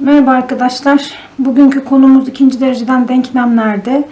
Merhaba arkadaşlar. Bugünkü konumuz ikinci dereceden denklemlerde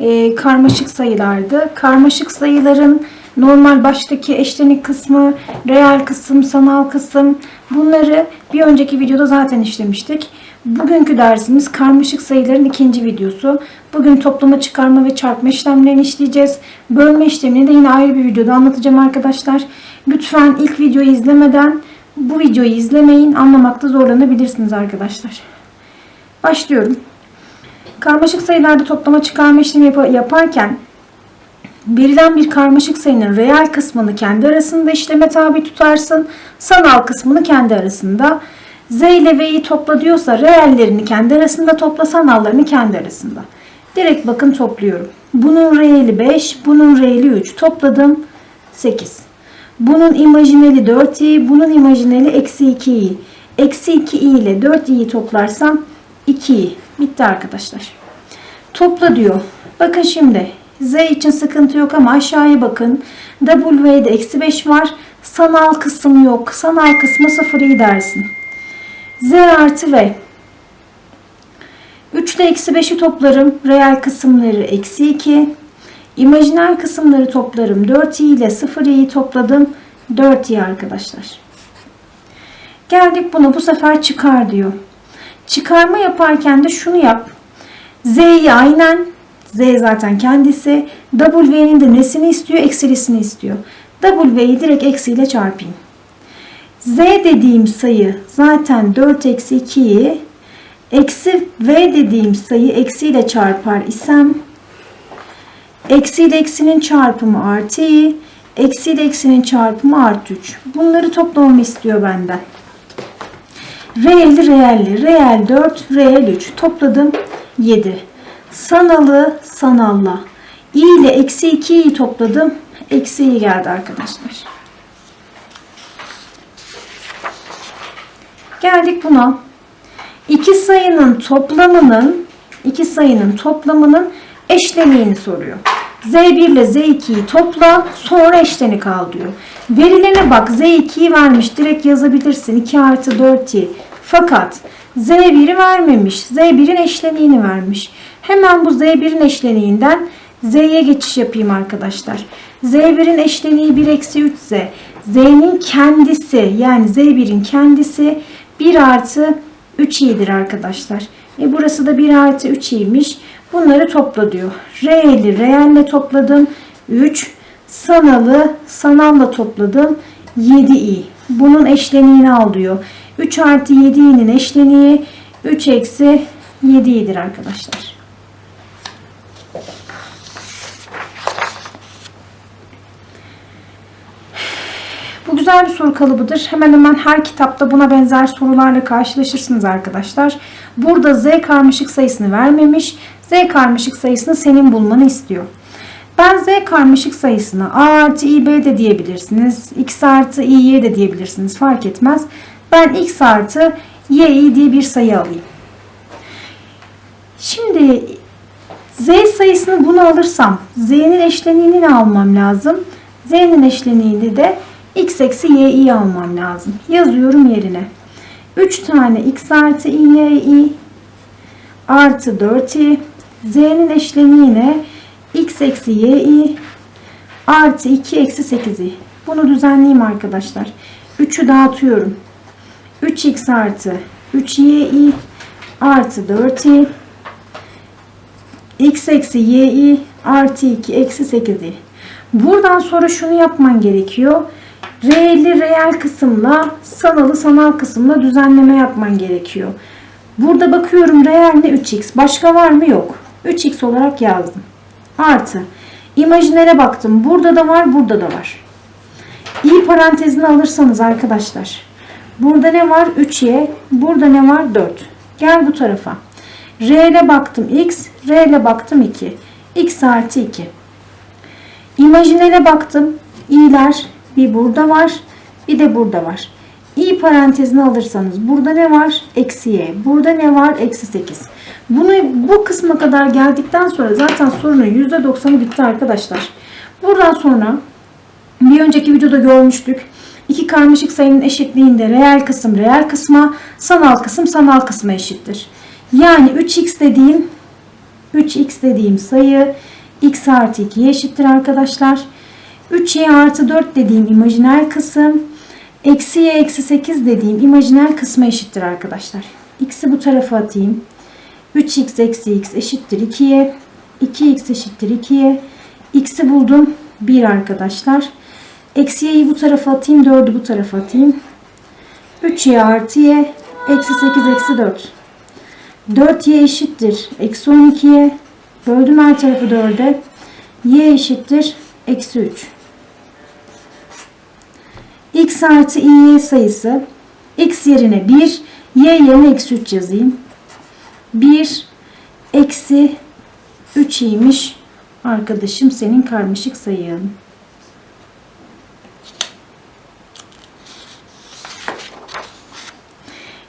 e, karmaşık sayılardı. Karmaşık sayıların normal baştaki eşlenik kısmı, reel kısım, sanal kısım bunları bir önceki videoda zaten işlemiştik. Bugünkü dersimiz karmaşık sayıların ikinci videosu. Bugün toplama, çıkarma ve çarpma işlemlerini işleyeceğiz. Bölme işlemini de yine ayrı bir videoda anlatacağım arkadaşlar. Lütfen ilk videoyu izlemeden bu videoyu izlemeyin. Anlamakta zorlanabilirsiniz arkadaşlar. Başlıyorum. Karmaşık sayılarda toplama çıkarma işlemi yap- yaparken verilen bir karmaşık sayının reel kısmını kendi arasında işleme tabi tutarsın. Sanal kısmını kendi arasında. Z ile V'yi topla diyorsa reellerini kendi arasında topla, sanallarını kendi arasında. Direkt bakın topluyorum. Bunun reeli 5, bunun reeli 3. Topladım 8. Bunun imajineli 4i, bunun imajineli eksi 2i. Eksi 2i ile 4i'yi toplarsam 2i. Bitti arkadaşlar. Topla diyor. Bakın şimdi z için sıkıntı yok ama aşağıya bakın. W'de eksi 5 var. Sanal kısım yok. Sanal kısmı 0'i dersin. z artı v. 3 ile eksi 5'i toplarım. Reel kısımları eksi 2. İmajiner kısımları toplarım. 4i ile 0i'yi topladım. 4i arkadaşlar. Geldik buna bu sefer çıkar diyor. Çıkarma yaparken de şunu yap. Z'yi aynen Z zaten kendisi. W'nin de nesini istiyor? Eksilisini istiyor. W'yi direkt eksiyle çarpayım. Z dediğim sayı zaten 4 eksi 2'yi eksi V dediğim sayı eksiyle çarpar isem Eksi ile eksinin çarpımı artı i. Eksi ile eksinin çarpımı artı 3. Bunları toplamamı istiyor benden. Reelli reelli. Reel 4, reel 3. Topladım 7. Sanalı sanalla. i ile eksi 2'yi topladım. Eksi i geldi arkadaşlar. Geldik buna. İki sayının toplamının iki sayının toplamının eşleniğini soruyor. Z1 ile Z2'yi topla sonra eşlenik al diyor. Verilene bak Z2'yi vermiş direkt yazabilirsin 2 artı 4i. Fakat Z1'i vermemiş. Z1'in eşleniğini vermiş. Hemen bu Z1'in eşleniğinden Z'ye geçiş yapayım arkadaşlar. Z1'in eşleniği 1 eksi 3 Z. Z'nin kendisi yani Z1'in kendisi 1 artı 3 i'dir arkadaşlar. E burası da 1 artı 3 i'ymiş. Bunları topla diyor. Reel'i reelle topladım. 3. Sanalı sanalla topladım. 7i. Bunun eşleniğini al diyor. 3 artı 7i'nin eşleniği 3 eksi 7i'dir arkadaşlar. Bu güzel bir soru kalıbıdır. Hemen hemen her kitapta buna benzer sorularla karşılaşırsınız arkadaşlar. Burada z karmaşık sayısını vermemiş. Z karmaşık sayısını senin bulmanı istiyor. Ben z karmaşık sayısını a artı ib de diyebilirsiniz. x artı i'y de diyebilirsiniz. Fark etmez. Ben x artı y diye bir sayı alayım. Şimdi z sayısını bunu alırsam z'nin eşleniğini ne almam lazım? z'nin eşleniğini de x eksi y'yi almam lazım. Yazıyorum yerine. 3 tane x artı i'yi artı 4i z'nin eşleniğine x eksi y'yi artı 2 eksi 8i. Bunu düzenleyeyim arkadaşlar. 3'ü dağıtıyorum. 3x artı 3y'yi artı 4i x eksi y'yi artı 2 eksi 8i. Buradan sonra şunu yapman gerekiyor. Reelli reel kısımla sanalı sanal kısımla düzenleme yapman gerekiyor. Burada bakıyorum reel ne 3x. Başka var mı? Yok. 3x olarak yazdım. Artı. İmajinere baktım. Burada da var, burada da var. İyi parantezini alırsanız arkadaşlar. Burada ne var? 3y. Burada ne var? 4. Gel bu tarafa. R'le baktım x. R'le baktım 2. x artı 2. İmajinere baktım. i'ler bir burada var. Bir de burada var. i parantezini alırsanız burada ne var? Eksi y. Burada ne var? Eksi 8. Bunu bu kısma kadar geldikten sonra zaten sorunun %90'ı bitti arkadaşlar. Buradan sonra bir önceki videoda görmüştük. İki karmaşık sayının eşitliğinde reel kısım reel kısma, sanal kısım sanal kısma eşittir. Yani 3x dediğim 3x dediğim sayı x artı 2'ye eşittir arkadaşlar. 3y artı 4 dediğim imajiner kısım eksi y eksi 8 dediğim imajiner kısma eşittir arkadaşlar. x'i bu tarafa atayım. 3x eksi x eşittir 2'ye. 2x eşittir 2'ye. x'i buldum. 1 arkadaşlar. Eksi y'yi bu tarafa atayım. 4'ü bu tarafa atayım. 3y artı y. Eksi 8 eksi 4. 4y eşittir. Eksi 12'ye. Böldüm her tarafı 4'e. y eşittir. Eksi 3. x artı y sayısı. x yerine 1. y yerine eksi 3 yazayım. 1 eksi 3 iyiymiş. Arkadaşım senin karmaşık sayın.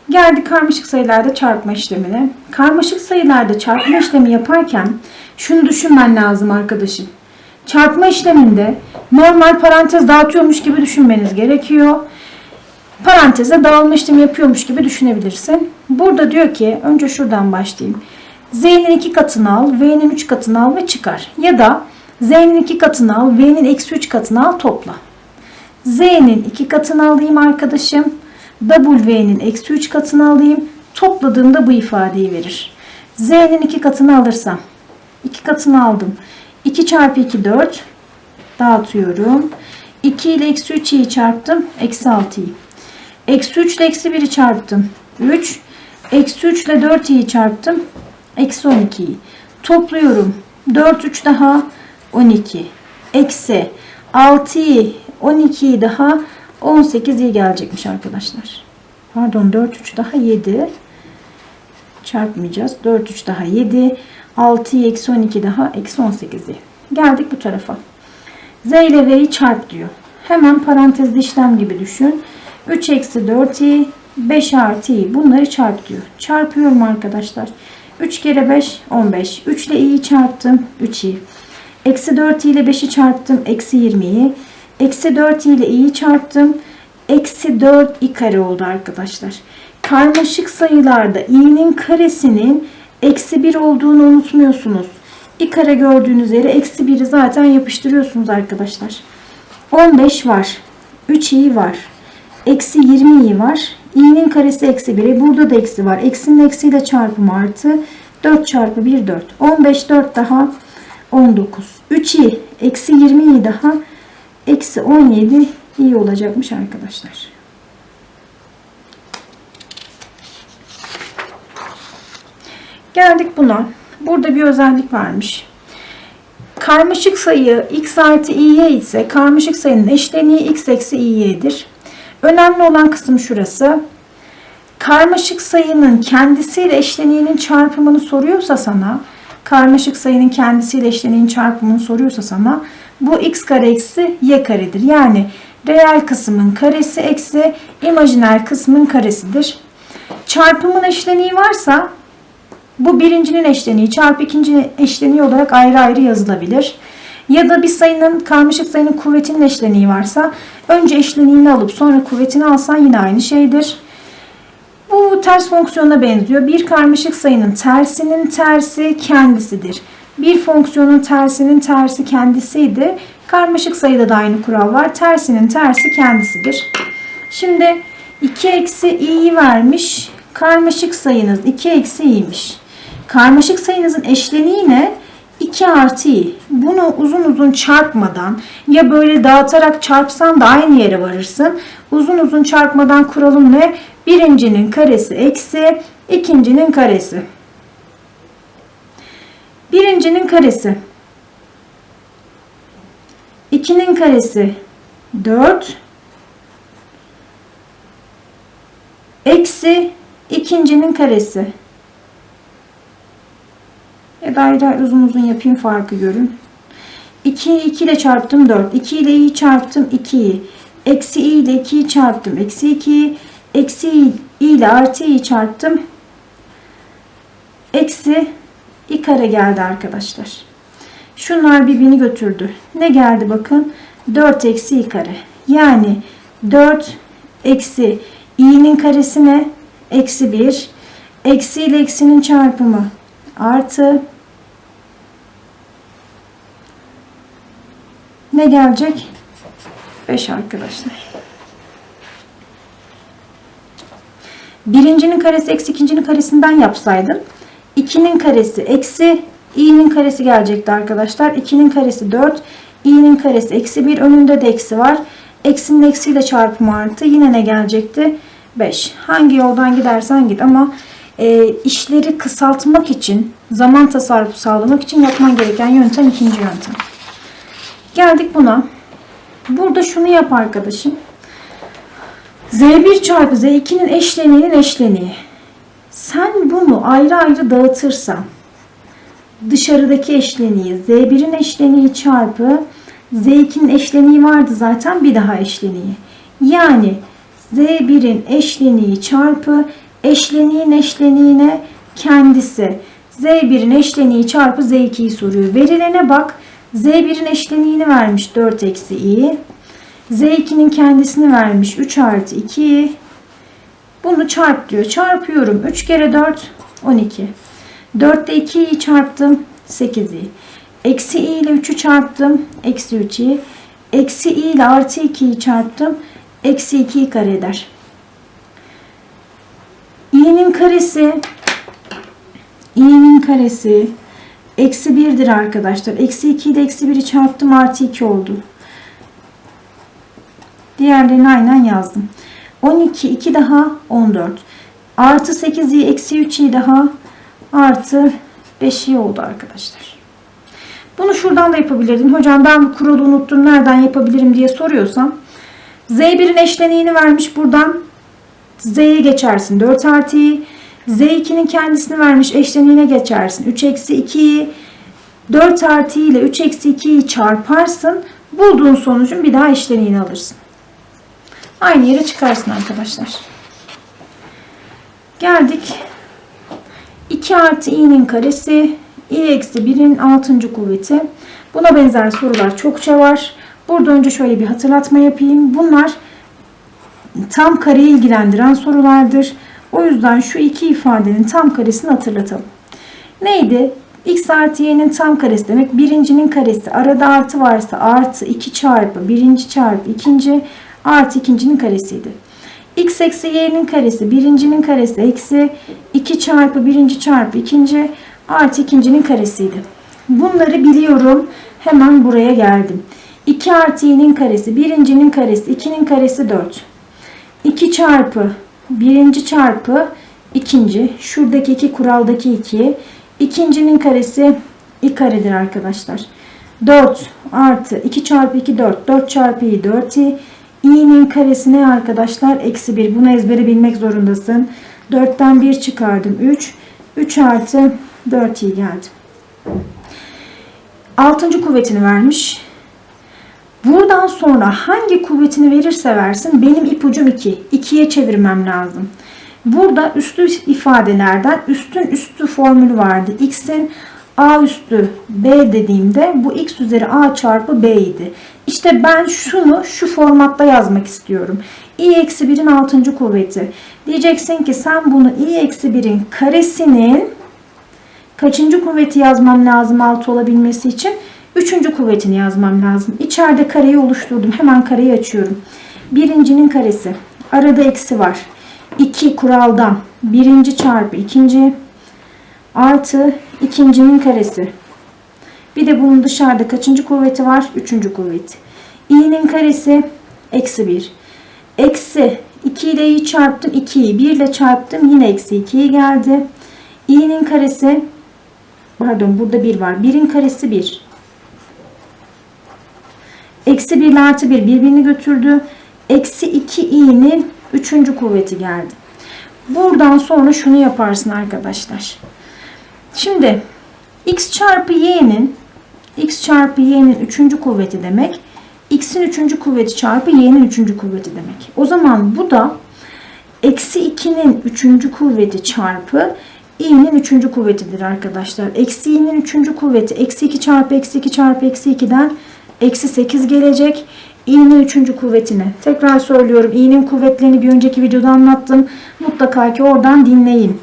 Geldik karmaşık sayılarda çarpma işlemine. Karmaşık sayılarda çarpma işlemi yaparken şunu düşünmen lazım arkadaşım. Çarpma işleminde normal parantez dağıtıyormuş gibi düşünmeniz gerekiyor. Paranteze dağılma işlemi yapıyormuş gibi düşünebilirsin. Burada diyor ki önce şuradan başlayayım. Z'nin iki katını al, V'nin üç katını al ve çıkar. Ya da Z'nin iki katını al, V'nin eksi üç katını al topla. Z'nin iki katını alayım arkadaşım. W'nin eksi 3 katını alayım. Topladığımda bu ifadeyi verir. Z'nin 2 katını alırsam. 2 katını aldım. 2 çarpı 2 4. Dağıtıyorum. 2 ile eksi 3'i çarptım. Eksi 6'yı. Eksi 3 ile eksi 1'i çarptım. 3. Eksi 3 ile 4'i çarptım. Eksi 12'yi. Topluyorum. 4 3 daha 12. Eksi 6'yı 12'yi daha 18 iyi gelecekmiş arkadaşlar. Pardon 4 3 daha 7. Çarpmayacağız. 4 3 daha 7. 6 eksi 12 daha eksi 18 iyi. Geldik bu tarafa. Z ile V'yi çarp diyor. Hemen parantezli işlem gibi düşün. 3 eksi 4 i 5 artı i bunları çarp diyor. Çarpıyorum arkadaşlar. 3 kere 5 15. 3 ile i'yi çarptım. 3 i. Eksi 4 i ile 5'i çarptım. Eksi 20'yi. Eksi 4 ile i'yi çarptım. Eksi 4 i kare oldu arkadaşlar. Karmaşık sayılarda i'nin karesinin eksi 1 olduğunu unutmuyorsunuz. i kare gördüğünüz yere eksi 1'i zaten yapıştırıyorsunuz arkadaşlar. 15 var. 3 i var. Eksi 20 i var. i'nin karesi eksi 1'e. Burada da eksi var. Eksinin eksiyle çarpım artı. 4 çarpı 1 4. 15 4 daha 19. 3 i eksi 20 i daha eksi 17 iyi olacakmış arkadaşlar. Geldik buna. Burada bir özellik varmış. Karmaşık sayı x artı i'y ise karmaşık sayının eşleniği x eksi i'y'dir. Önemli olan kısım şurası. Karmaşık sayının kendisiyle eşleniğinin çarpımını soruyorsa sana, karmaşık sayının kendisiyle eşleniğinin çarpımını soruyorsa sana bu x kare eksi y karedir. Yani reel kısmın karesi eksi imajiner kısmın karesidir. Çarpımın eşleniği varsa bu birincinin eşleniği çarpı ikincinin eşleniği olarak ayrı ayrı yazılabilir. Ya da bir sayının karmaşık sayının kuvvetinin eşleniği varsa önce eşleniğini alıp sonra kuvvetini alsan yine aynı şeydir. Bu ters fonksiyona benziyor. Bir karmaşık sayının tersinin tersi kendisidir. Bir fonksiyonun tersinin tersi kendisiydi. Karmaşık sayıda da aynı kural var. Tersinin tersi kendisidir. Şimdi 2 eksi i'yi vermiş. Karmaşık sayınız 2 eksi i'ymiş. Karmaşık sayınızın eşleniği ne? 2 artı i. Bunu uzun uzun çarpmadan ya böyle dağıtarak çarpsan da aynı yere varırsın. Uzun uzun çarpmadan kuralım ne? Birincinin karesi eksi ikincinin karesi. Birincinin karesi. 2'nin karesi 4 eksi ikincinin karesi. Ya da ayrı ayrı uzun uzun yapayım farkı görün. 2'yi 2 ile çarptım 4. 2 ile i'yi çarptım 2'yi. Eksi i ile 2'yi çarptım. Eksi 2'yi. Eksi i ile artı i'yi çarptım. Eksi i kare geldi arkadaşlar. Şunlar birbirini götürdü. Ne geldi bakın? 4 eksi i kare. Yani 4 eksi i'nin karesine eksi 1 eksi ile eksinin çarpımı artı ne gelecek? 5 arkadaşlar. Birincinin karesi eksi ikincinin karesinden yapsaydım. 2'nin karesi eksi i'nin karesi gelecekti arkadaşlar. 2'nin karesi 4. i'nin karesi eksi 1. Önünde de eksi var. Eksinin eksiyle çarpımı artı. Yine ne gelecekti? 5. Hangi yoldan gidersen git ama e, işleri kısaltmak için, zaman tasarrufu sağlamak için yapman gereken yöntem ikinci yöntem. Geldik buna. Burada şunu yap arkadaşım. Z1 çarpı Z2'nin eşleniğinin eşleniği. Sen bunu ayrı ayrı dağıtırsan dışarıdaki eşleniği Z1'in eşleniği çarpı Z2'nin eşleniği vardı zaten bir daha eşleniği. Yani Z1'in eşleniği çarpı eşleniğin eşleniğine kendisi. Z1'in eşleniği çarpı Z2'yi soruyor. Verilene bak. Z1'in eşleniğini vermiş 4 eksi i. Z2'nin kendisini vermiş 3 artı 2. Bunu çarp diyor. Çarpıyorum. 3 kere 4 12. 4'te 2'yi çarptım. 8'i. Eksi i ile 3'ü çarptım. Eksi 3i. Eksi i ile artı 2'yi çarptım. Eksi 2'yi kare eder. i'nin karesi i'nin karesi eksi 1'dir arkadaşlar. Eksi 2 ile eksi 1'i çarptım. Artı 2 oldu. Diğerlerini aynen yazdım. 12, 2 daha 14. Artı 8i eksi 3i daha artı 5i oldu arkadaşlar. Bunu şuradan da yapabilirdin. Hocam ben kuralı unuttum nereden yapabilirim diye soruyorsam. Z1'in eşleniğini vermiş buradan. Z'ye geçersin 4 artı i. Z2'nin kendisini vermiş eşleniğine geçersin. 3 eksi 2'yi 4 artı ile 3 eksi 2'yi çarparsın. Bulduğun sonucun bir daha eşleniğini alırsın. Aynı yere çıkarsın arkadaşlar. Geldik. 2 artı i'nin karesi. i eksi 1'in 6. kuvveti. Buna benzer sorular çokça var. Burada önce şöyle bir hatırlatma yapayım. Bunlar tam kareyi ilgilendiren sorulardır. O yüzden şu iki ifadenin tam karesini hatırlatalım. Neydi? x artı y'nin tam karesi demek. Birincinin karesi. Arada artı varsa artı 2 çarpı birinci çarpı ikinci artı ikincinin karesiydi. x eksi y'nin karesi birincinin karesi eksi 2 çarpı birinci çarpı ikinci artı ikincinin karesiydi. Bunları biliyorum. Hemen buraya geldim. 2 artı y'nin karesi birincinin karesi 2'nin karesi 4. 2 çarpı birinci çarpı ikinci şuradaki iki kuraldaki 2 ikincinin karesi i karedir arkadaşlar. 4 artı 2 çarpı 2 4 4 çarpı i 4 i i'nin karesi ne arkadaşlar? Eksi 1. Bunu ezbere bilmek zorundasın. 4'ten 1 çıkardım. 3. 3 artı 4 i geldi. 6. kuvvetini vermiş. Buradan sonra hangi kuvvetini verirse versin benim ipucum 2. 2'ye çevirmem lazım. Burada üstü ifadelerden üstün üstü formülü vardı. X'in A üstü B dediğimde bu X üzeri A çarpı B idi. İşte ben şunu şu formatta yazmak istiyorum. i eksi 1'in 6. kuvveti. Diyeceksin ki sen bunu i eksi 1'in karesinin kaçıncı kuvveti yazmam lazım 6 olabilmesi için? Üçüncü kuvvetini yazmam lazım. İçeride kareyi oluşturdum. Hemen kareyi açıyorum. Birincinin karesi. Arada eksi var. 2 kuraldan. Birinci çarpı ikinci artı ikincinin karesi. Bir de bunun dışarıda kaçıncı kuvveti var? Üçüncü kuvveti. i'nin karesi eksi 1. Eksi 2 ile i'yi çarptım. 2'yi 1 ile çarptım. Yine eksi 2'yi geldi. i'nin karesi pardon burada 1 var. 1'in karesi 1. Eksi 1 ile artı 1 birbirini götürdü. Eksi 2 i'nin 3. kuvveti geldi. Buradan sonra şunu yaparsın arkadaşlar. Şimdi x çarpı y'nin x çarpı y'nin 3. kuvveti demek. x'in 3. kuvveti çarpı y'nin 3. kuvveti demek. O zaman bu da eksi 2'nin 3. kuvveti çarpı i'nin 3. kuvvetidir arkadaşlar. Eksi i'nin 3. kuvveti eksi 2 çarpı eksi 2 çarpı eksi 2'den eksi 8 gelecek. i'nin üçüncü kuvvetine. Tekrar söylüyorum i'nin kuvvetlerini bir önceki videoda anlattım. Mutlaka ki oradan dinleyin.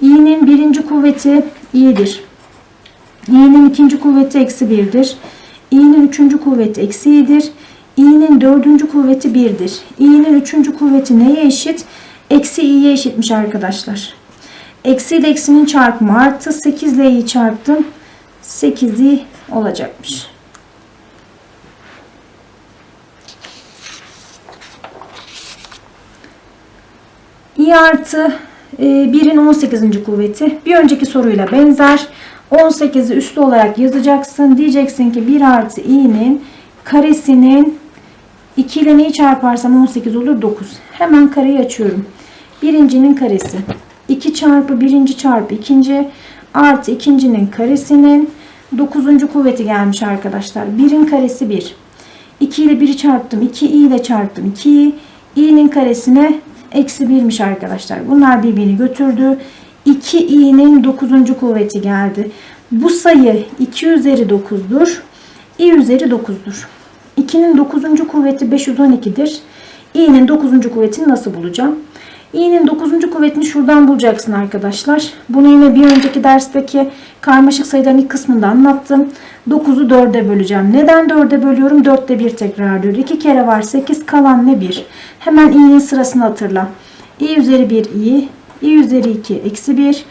i'nin birinci kuvveti i'dir. i'nin ikinci kuvveti eksi birdir. i'nin üçüncü kuvveti eksi i'dir. i'nin dördüncü kuvveti birdir. i'nin üçüncü kuvveti neye eşit? Eksi i'ye eşitmiş arkadaşlar. Eksi ile eksinin çarpımı artı 8 ile i'yi çarptım. 8i olacakmış. İ artı e, 1'in 18. kuvveti. Bir önceki soruyla benzer. 18'i üslü olarak yazacaksın. Diyeceksin ki 1 artı i'nin karesinin 2 ile neyi çarparsam 18 olur 9. Hemen kareyi açıyorum. Birincinin karesi. 2 çarpı birinci çarpı ikinci artı ikincinin karesinin 9. kuvveti gelmiş arkadaşlar. 1'in karesi 1. 2 ile 1'i çarptım. 2 i ile çarptım. 2 i'nin karesine eksi 1'miş arkadaşlar. Bunlar birbirini götürdü. 2 i'nin 9. kuvveti geldi. Bu sayı 2 üzeri 9'dur. i üzeri 9'dur. 2'nin 9. kuvveti 512'dir. i'nin 9. kuvvetini nasıl bulacağım? İ'nin 9. kuvvetini şuradan bulacaksın arkadaşlar. Bunu yine bir önceki dersteki karmaşık sayıların ilk kısmında anlattım. 9'u 4'e böleceğim. Neden 4'e bölüyorum? 4'te 1 tekrarlıyor. 2 kere var 8 kalan ne 1? Hemen i'nin sırasını hatırla. i üzeri 1 i, i üzeri 2 eksi 1,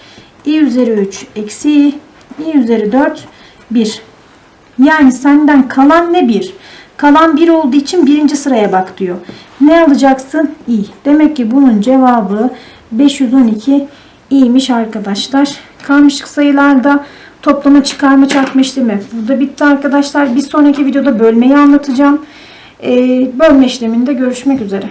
i üzeri 3 eksi i, i üzeri 4 1. Yani senden kalan ne 1? Kalan 1 olduğu için birinci sıraya bak diyor. Ne alacaksın? i. Demek ki bunun cevabı 512 i'miş arkadaşlar. Karmaşık sayılarda toplama, çıkarma, çarpma işlemi burada bitti arkadaşlar. Bir sonraki videoda bölmeyi anlatacağım. Ee, bölme işleminde görüşmek üzere.